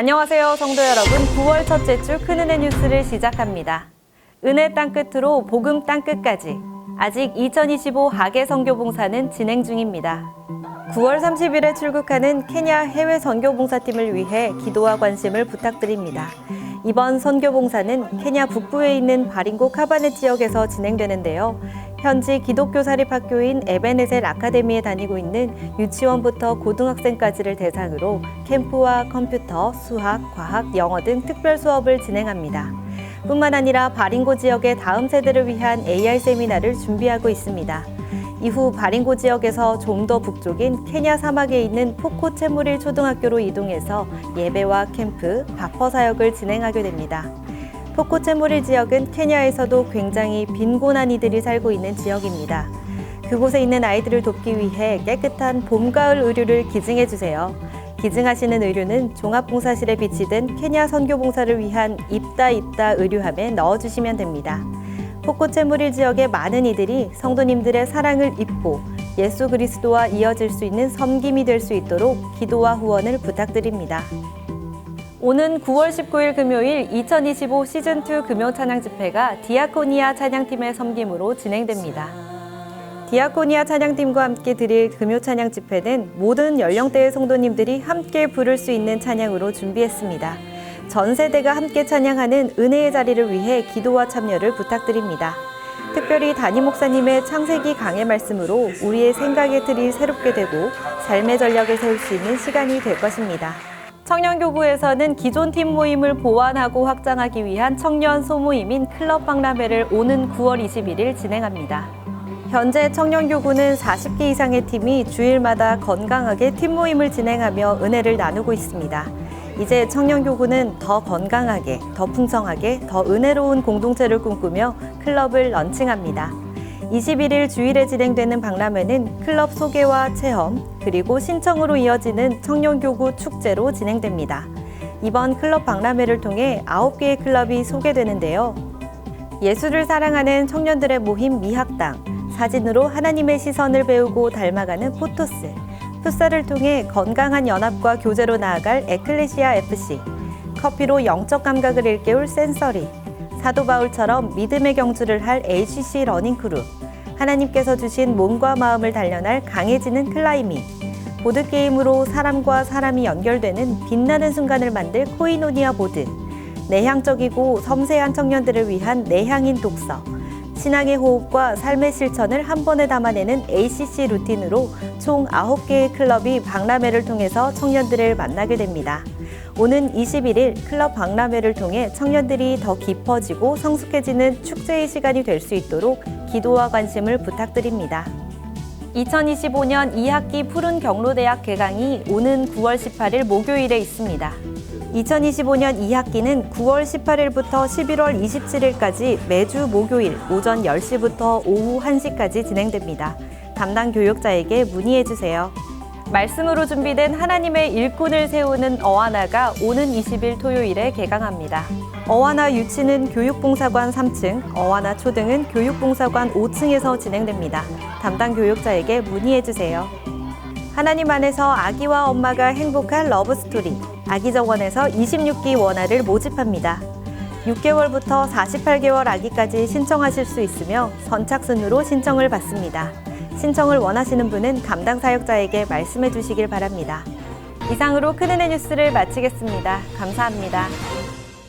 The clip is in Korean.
안녕하세요, 성도 여러분. 9월 첫째 주 큰은혜 뉴스를 시작합니다. 은혜 땅 끝으로 복음 땅 끝까지. 아직 2025 하계 선교 봉사는 진행 중입니다. 9월 30일에 출국하는 케냐 해외 선교 봉사팀을 위해 기도와 관심을 부탁드립니다. 이번 선교 봉사는 케냐 북부에 있는 바링고 카바네 지역에서 진행되는데요. 현지 기독교 사립학교인 에베네셀 아카데미에 다니고 있는 유치원부터 고등학생까지를 대상으로 캠프와 컴퓨터, 수학, 과학, 영어 등 특별 수업을 진행합니다. 뿐만 아니라 바링고 지역의 다음 세대를 위한 AR 세미나를 준비하고 있습니다. 이후 바링고 지역에서 좀 더 북쪽인 케냐 사막에 있는 포코 체무릴 초등학교로 이동해서 예배와 캠프, 바퍼 사역을 진행하게 됩니다. 포코 체무릴 지역은 케냐에서도 굉장히 빈곤한 이들이 살고 있는 지역입니다. 그곳에 있는 아이들을 돕기 위해 깨끗한 봄, 가을 의류를 기증해 주세요. 기증하시는 의류는 종합봉사실에 비치된 케냐 선교봉사를 위한 입다 입다 의류함에 넣어주시면 됩니다. 포코체무릴 지역의 많은 이들이 성도님들의 사랑을 입고 예수 그리스도와 이어질 수 있는 섬김이 될 수 있도록 기도와 후원을 부탁드립니다. 오는 9월 19일 금요일 2025 시즌2 금요 찬양 집회가 디아코니아 찬양팀의 섬김으로 진행됩니다. 디아코니아 찬양팀과 함께 드릴 금요 찬양 집회는 모든 연령대의 성도님들이 함께 부를 수 있는 찬양으로 준비했습니다. 전 세대가 함께 찬양하는 은혜의 자리를 위해 기도와 참여를 부탁드립니다. 특별히 담임 목사님의 창세기 강의 말씀으로 우리의 생각의 틀이 새롭게 되고 삶의 전략을 세울 수 있는 시간이 될 것입니다. 청년교구에서는 기존 팀 모임을 보완하고 확장하기 위한 청년 소모임인 클럽 박람회를 오는 9월 21일 진행합니다. 현재 청년교구는 40개 이상의 팀이 주일마다 건강하게 팀 모임을 진행하며 은혜를 나누고 있습니다. 이제 청년교구는 더 건강하게, 더 풍성하게, 더 은혜로운 공동체를 꿈꾸며 클럽을 런칭합니다. 21일 주일에 진행되는 박람회는 클럽 소개와 체험, 그리고 신청으로 이어지는 청년교구 축제로 진행됩니다. 이번 클럽 박람회를 통해 9개의 클럽이 소개되는데요. 예수를 사랑하는 청년들의 모임 미학당, 사진으로 하나님의 시선을 배우고 닮아가는 포토스, 풋살을 통해 건강한 연합과 교제로 나아갈 에클레시아 FC, 커피로 영적 감각을 일깨울 센서리, 사도 바울처럼 믿음의 경주를 할 ACC 러닝 크루, 하나님께서 주신 몸과 마음을 단련할 강해지는 클라이밍, 보드게임으로 사람과 사람이 연결되는 빛나는 순간을 만들 코이노니아 보드, 내향적이고 섬세한 청년들을 위한 내향인 독서, 신앙의 호흡과 삶의 실천을 한 번에 담아내는 ACC 루틴으로 총 9개의 클럽이 박람회를 통해서 청년들을 만나게 됩니다. 오는 21일 클럽 박람회를 통해 청년들이 더 깊어지고 성숙해지는 축제의 시간이 될 수 있도록 기도와 관심을 부탁드립니다. 2025년 2학기 푸른 경로대학 개강이 오는 9월 18일 목요일에 있습니다. 2025년 2학기는 9월 18일부터 11월 27일까지 매주 목요일 오전 10시부터 오후 1시까지 진행됩니다. 담당 교육자에게 문의해 주세요. 말씀으로 준비된 하나님의 일꾼을 세우는 어하나가 오는 20일 토요일에 개강합니다. 어하나 유치는 교육봉사관 3층, 어하나 초등은 교육봉사관 5층에서 진행됩니다. 담당 교육자에게 문의해 주세요. 하나님 안에서 아기와 엄마가 행복한 러브스토리. 아기 정원에서 26기 원화를 모집합니다. 6개월부터 48개월 아기까지 신청하실 수 있으며 선착순으로 신청을 받습니다. 신청을 원하시는 분은 담당 사역자에게 말씀해 주시길 바랍니다. 이상으로 큰은혜 뉴스를 마치겠습니다. 감사합니다.